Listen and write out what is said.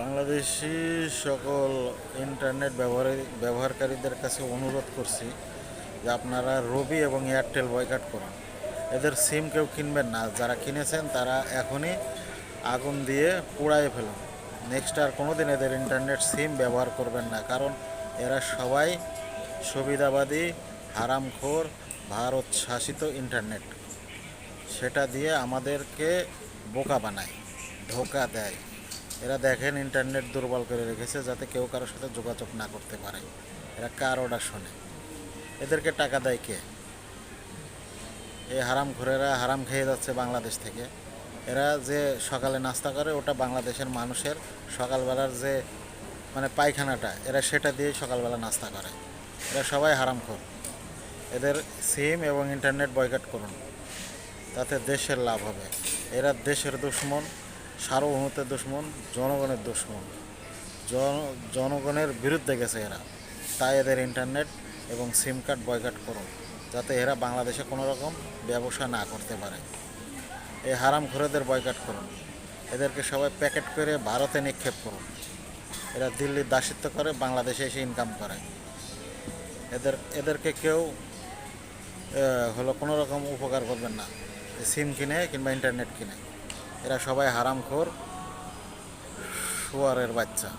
বাংলাদেশি সকল ইন্টারনেট ব্যবহার, ব্যবহারকারীদের কাছে অনুরোধ করছি যে আপনারা রবি এবং এয়ারটেল বয়কাট করুন। এদের সিম কেউ কিনবেন না। যারা কিনেছেন তারা এখনই আগুন দিয়ে পুড়ায় ফেলুন। নেক্সট আর কোনো দিন এদের ইন্টারনেট সিম ব্যবহার করবেন না। কারণ এরা সবাই সুবিধাবাদী, হারামখোর ভারত শাসিত ইন্টারনেট। সেটা দিয়ে আমাদেরকে বোকা বানায়, ধোকা দেয়। এরা দেখেন ইন্টারনেট দুর্বল করে রেখেছে যাতে কেউ কারোর সাথে যোগাযোগ না করতে পারে। এরা কার অর্ডার শোনে? এদেরকে টাকা দেয় কে? এই হারাম ঘোরেরা হারাম খেয়ে যাচ্ছে বাংলাদেশ থেকে। এরা যে সকালে নাস্তা করে, ওটা বাংলাদেশের মানুষের সকালবেলার যে মানে পায়খানাটা, এরা সেটা দিয়ে সকালবেলা নাস্তা করে। এরা সবাই হারামখোর। এদের সিম এবং ইন্টারনেট বয়কট করুন। তাতে দেশের লাভ হবে। এরা দেশের দুশ্মন। সার্বভৌমত্বের দুশ্মন, জনগণের দুশ্মন। জন, জনগণের বিরুদ্ধে গেছে এরা। তাই এদের ইন্টারনেট এবং সিম কার্ড বয়কাট করুন, যাতে এরা বাংলাদেশে কোনো রকম ব্যবসা না করতে পারে। এই হারাম ঘোরেদের বয়কাট করুন। এদেরকে সবাই প্যাকেট করে ভারতে নিক্ষেপ করুন। এরা দিল্লির দাসিত্ব করে, বাংলাদেশে এসে ইনকাম করে। এদের, এদেরকে কেউ হলো কোনো রকম উপকার করবেন না। সিম কিনে কিংবা ইন্টারনেট কিনে। এরা সবাই হারামখোর শোয়ারের বাচ্চা।